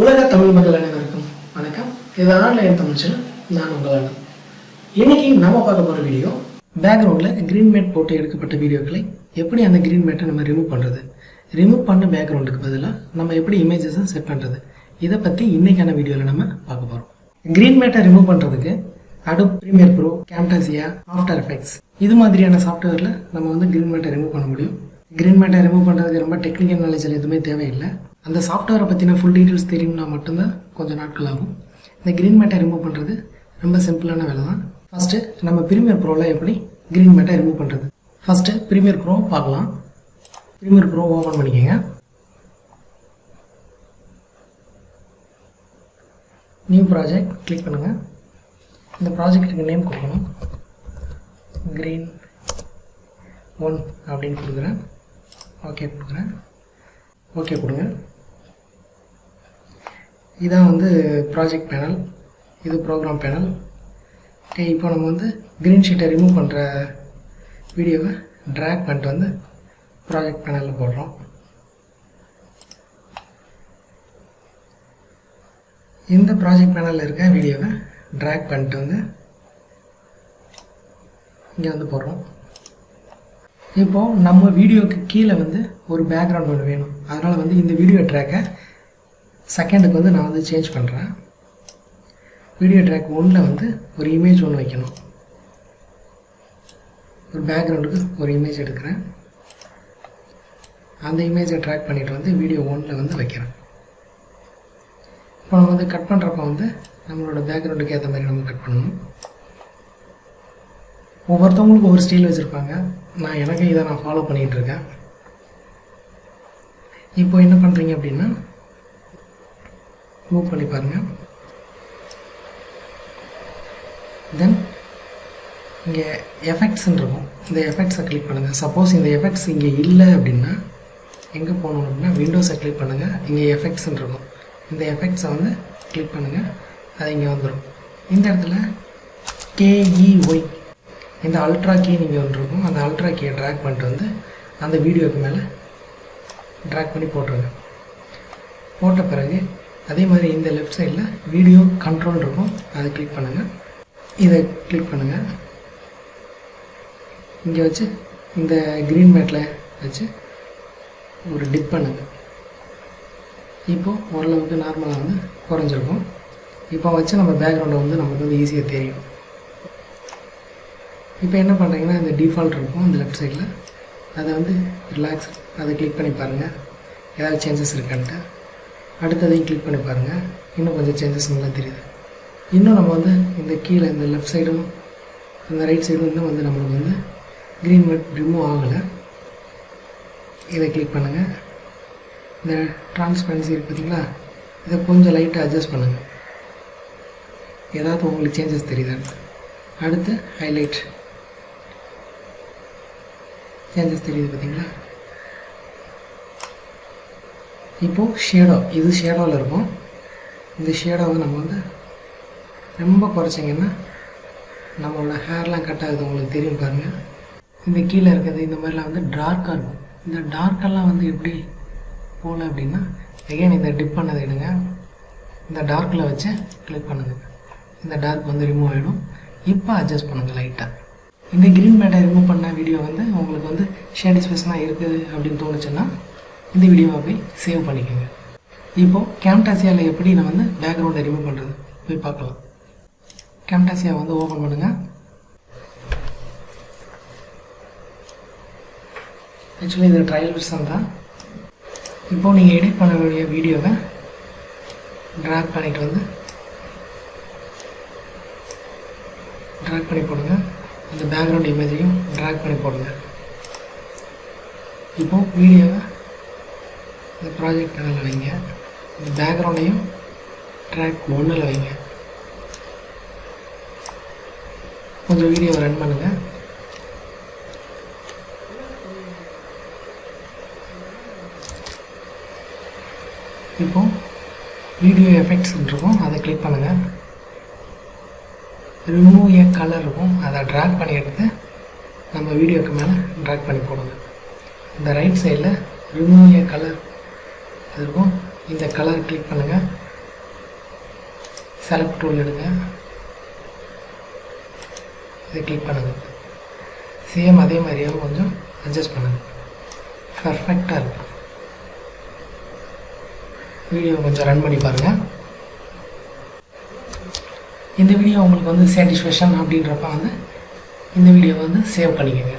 உலக தமிழ் மக்கள் அனைவருக்கும் வணக்கம். இது ஆன்லைன் தமிழ் சேனல் நான் உங்கள் அண்ணன் இன்னைக்கு நம்ம பார்க்க போகிற வீடியோ பேக்ரவுண்டில் க்ரீன் மேட் போட்டு எடுக்கப்பட்ட வீடியோக்களை எப்படி அந்த க்ரீன் மேட்டை நம்ம ரிமூவ் பண்ணுறது ரிமூவ் பண்ண பேக்ரவுண்டுக்கு பதிலாக நம்ம எப்படி இமேஜஸை செட் பண்ணுறது இதை பற்றி இன்னைக்கான வீடியோவில் நம்ம பார்க்க போகிறோம் க்ரீன் மேட்டை ரிமூவ் பண்ணுறதுக்கு Adobe Premiere Pro Camtasia After Effects இது மாதிரியான சாஃப்ட்வேரில் நம்ம வந்து க்ரீன் மேட்டை ரிமூவ் பண்ண முடியும். க்ரீன் மேட்டை ரிமூவ் பண்ணுறதுக்கு ரொம்ப டெக்னிக்கல் நாலேஜ் எதுவுமே தேவையில்லை. அந்த சாஃப்ட்வேரை பற்றின ஃபுல் டீட்டெயில்ஸ் தெரியும்னா மட்டும்தான் கொஞ்சம் நாட்கள் ஆகும். இந்த க்ரீன் மேட்டை ரிமூவ் பண்ணுறது ரொம்ப சிம்பிளான வேலை தான் ஃபஸ்ட்டு நம்ம ப்ரீமியர் ப்ரோவில் எப்படி க்ரீன் மேட்டை ரிமூவ் பண்ணுறது ஃபஸ்ட்டு ப்ரீமியர் ப்ரோ பார்க்கலாம். ப்ரீமியர் ப்ரோ ஓப்பன் பண்ணிக்கோங்க. நியூ ப்ராஜெக்ட் கிளிக் பண்ணுங்கள் இந்த ப்ராஜெக்ட்டுக்கு நேம் கொடுக்கணும். க்ரீன் ஒன் அப்படின்னு கொடுக்குறேன். ஓகே கொடுக்குறேன். ஓகே கொடுங்க. இதான் வந்து ப்ராஜெக்ட் பேனல் இது ப்ரோக்ராம் பேனல் ஓகே இப்போ நம்ம வந்து க்ரீன் ஷீட்டை ரிமூவ் பண்ணுற வீடியோவை ட்ராக் பண்ணிட்டு வந்து ப்ராஜெக்ட் பேனலில் போடுறோம். இந்த ப்ராஜெக்ட் பேனலில் இருக்க வீடியோவை ட்ராக் பண்ணிட்டு வந்து இங்கே வந்து போடுறோம். இப்போது நம்ம வீடியோக்கு கீழே வந்து ஒரு பேக்ரவுண்ட் ஒன்று வேணும். அதனால் வந்து இந்த வீடியோ ட்ராக்கை செகண்டுக்கு வந்து நான் வந்து சேஞ்ச் பண்ணுறேன் வீடியோ ட்ராக் ஒன்றில் வந்து ஒரு இமேஜ் ஒன்று வைக்கணும். ஒரு பேக்ரவுண்டுக்கு ஒரு இமேஜ் எடுக்கிறேன். அந்த இமேஜை ட்ராக் பண்ணிட்டு வந்து வீடியோ ஒன்றில் வந்து வைக்கிறேன். இப்போ நம்ம வந்து கட் பண்ணுறப்ப வந்து நம்மளோட பேக்ரவுண்டுக்கு ஏற்ற மாதிரி நம்ம கட் பண்ணணும். ஒவ்வொருத்தவங்களுக்கும் ஒவ்வொரு ஸ்டைல் வச்சுருப்பாங்க. நான் எனக்கு இதை நான் ஃபாலோ பண்ணிகிட்டு இருக்கேன். இப்போ என்ன பண்ணுறீங்க அப்படின்னா மூவ் பண்ணி பாருங்கள் தென் இங்கே எஃபெக்ட்ஸ்ன்னு இருக்கும் இந்த எஃபெக்ட்ஸை கிளிக் பண்ணுங்கள் சப்போஸ் இந்த எஃபெக்ட்ஸ் இங்கே இல்லை அப்படின்னா எங்கே போகணும் அப்படின்னா விண்டோஸை கிளிக் பண்ணுங்கள் இங்கே எஃபெக்ட்ஸ்ன்னு இருக்கும் இந்த எஃபெக்ட்ஸை வந்து கிளிக் பண்ணுங்கள் அது இங்கே வந்துடும் இந்த இடத்துல கேஇஒய் இந்த அல்ட்ரா கீ நீங்கள் ஒன்று இருக்கும் அந்த அல்ட்ரா கீயை ட்ராக் பண்ணிட்டு வந்து அந்த வீடியோக்கு மேலே ட்ராக் பண்ணி போட்டுருங்க. போட்ட பிறகு அதே மாதிரி இந்த லெஃப்ட் சைடில் வீடியோ கண்ட்ரோல் இருக்கும். அதை கிளிக் பண்ணுங்கள் இதை கிளிக் பண்ணுங்கள் இங்கே வச்சு இந்த க்ரீன் மேட்டில் வச்சு ஒரு டிப் பண்ணுங்கள் இப்போது ஓரளவுக்கு நார்மலாக வந்து குறைஞ்சிருக்கும். இப்போ வச்சு நம்ம பேக்ரவுண்டை வந்து நமக்கு வந்து ஈஸியாக தெரியும். இப்போ என்ன பண்ணுறீங்கன்னா இந்த டிஃபால்ட் இருக்கும் இந்த லெஃப்ட் சைடில் அதை வந்து ரிலாக்ஸ் அதை கிளிக் பண்ணி பாருங்கள் ஏதாவது சேஞ்சஸ் இருக்கான்ட்டு. அடுத்ததையும் கிளிக் பண்ணி பாருங்கள் இன்னும் கொஞ்சம் சேஞ்சஸ் நல்லா தெரியுது. இன்னும் நம்ம வந்து இந்த கீழே இந்த லெஃப்ட் சைடும் இந்த ரைட் சைடும் இன்னும் வந்து நம்மளுக்கு வந்து க்ரீன் மட் ரிமூவ் ஆகலை. இதை கிளிக் பண்ணுங்கள் இந்த ட்ரான்ஸ்பரன்சி இருக்குது பார்த்தீங்களா இதை கொஞ்சம் லைட்டாக அட்ஜஸ்ட் பண்ணுங்கள் ஏதாவது உங்களுக்கு சேஞ்சஸ் தெரியுதான்னு அடுத்து ஹைலைட் சேஞ்சஸ் தெரியுது பார்த்தீங்களா இப்போது ஷேடோ இது ஷேடோவில் இருக்கும். இந்த ஷேடோவை நம்ம வந்து ரொம்ப குறைச்சிங்கன்னா நம்மளோட ஹேர்லாம் கட் ஆகுது உங்களுக்கு தெரியும் பாருங்கள் இந்த கீழே இருக்கிறது இந்த மாதிரிலாம் வந்து டார்க்காக இருக்கும். இந்த டார்க்கெல்லாம் வந்து எப்படி போகல அப்படின்னா எகைன் இந்த டிப் பண்ணதை எடுங்க. இந்த டார்க்கில் வச்சு கிளிக் பண்ணுங்கள் இந்த டார்க் வந்து ரிமூவ் ஆகிடும் இப்போ அட்ஜஸ்ட் பண்ணுங்கள் லைட்டாக இந்த க்ரீன் மேட்டை ரிமூவ் பண்ண வீடியோ வந்து உங்களுக்கு வந்து ஷேடி ஸ்பேஸ்லாம் இருக்குது அப்படின்னு தோணுச்சுன்னா இந்த வீடியோவை போய் சேவ் பண்ணிக்கோங்க. இப்போது கேம்டாசியாவில் எப்படி நான் வந்து பேக்ரவுண்டை ரிமூவ் பண்ணுறது போய் பார்க்கலாம். கேம்டாசியா வந்து ஓப்பன் பண்ணுங்கள் ஆக்சுவலி இது ட்ரையல் வெர்ஷன் தான். இப்போது நீங்கள் எடிட் பண்ண வேண்டிய வீடியோவை ட்ராக் பண்ணிட்டு வந்து ட்ராக் பண்ணி போடுங்க. இந்த பேக்ரவுண்ட் இமேஜையும் ட்ராக் பண்ணி போடுங்க. இப்போது வீடியோவை இந்த ப்ராஜெக்ட் பேனலில் வைங்க. இந்த பேக்ரவுண்டையும் ட்ராக் ஒன்றில் வைங்க. கொஞ்சம் வீடியோவை ரன் பண்ணுங்கள் இப்போ வீடியோ எஃபெக்ட்ஸ் இருக்கும். அதை கிளிக் பண்ணுங்கள் ரிமூவ் ஏ கலர் இருக்கும். அதை ட்ராக் பண்ணி எடுத்து நம்ம வீடியோக்கு மேலே ட்ராக் பண்ணி போடுங்க. இந்த ரைட் சைடில் ரிமூவ் ஏ கலர் இருக்கும். இந்த கலர் கிளிக் பண்ணுங்கள் செலக்ட் டூல் எடுங்க. இதை கிளிக் பண்ணுங்கள் சேம் அதே மாதிரியே கொஞ்சம் அட்ஜஸ்ட் பண்ணுங்கள் பர்ஃபெக்டாக இருக்கும். வீடியோ கொஞ்சம் ரன் பண்ணி பாருங்கள் இந்த வீடியோ உங்களுக்கு வந்து சாட்டிஸ்ஃபேக்ஷன் அப்படின்றப்ப வந்து இந்த வீடியோ வந்து சேவ் பண்ணிக்கோங்க.